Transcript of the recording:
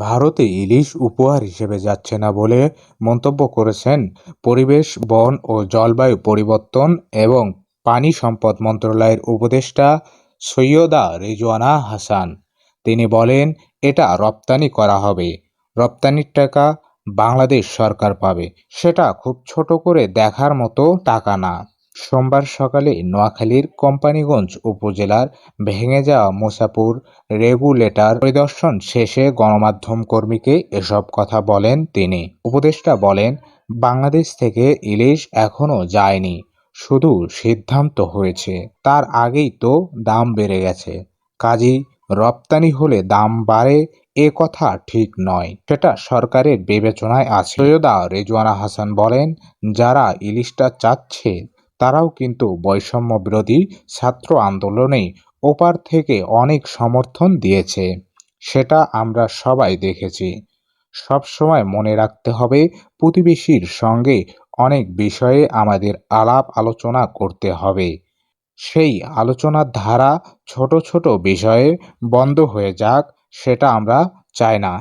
ভারতে ইলিশ উপহার হিসেবে যাচ্ছে না বলে মন্তব্য করেছেন পরিবেশ, বন ও জলবায়ু পরিবর্তন এবং পানি সম্পদ মন্ত্রণালয়ের উপদেষ্টা সৈয়দা রেজওয়ানা হাসান। তিনি বলেন, এটা রপ্তানি করা হবে। রপ্তানির টাকা বাংলাদেশ সরকার পাবে। সেটা খুব ছোট করে দেখার মতো টাকা না। সোমবার সকালে নোয়াখালীর কোম্পানীগঞ্জ উপজেলার ভেঙে যাওয়া মুসাপুর রেগুলেটর পরিদর্শন শেষে গণমাধ্যম কর্মীকে এসব কথা বলেন তিনি। উপদেষ্টা বলেন, বাংলাদেশ থেকে ইলিশ এখনও যায়নি, শুধু সিদ্ধান্ত হয়েছে। তার আগেই তো দাম বেড়ে গেছে। কাজেই রপ্তানি হলে দাম বাড়ে, এ কথা ঠিক নয়। সেটা সরকারের বিবেচনায় আছে। সৈয়দা রেজওয়ানা হাসান বলেন, যারা ইলিশটা চাচ্ছে তারাও কিন্তু বৈষম্য বিরোধী ছাত্র আন্দোলনে ওপার থেকে অনেক সমর্থন দিয়েছে। সেটা আমরা সবাই দেখেছি। সব সময় মনে রাখতে হবে, প্রতিবেশীর সঙ্গে অনেক বিষয়ে আমাদের আলাপ আলোচনা করতে হবে। সেই আলোচনার ধারা ছোট ছোট বিষয়ে বন্ধ হয়ে যাক, সেটা আমরা চাই না।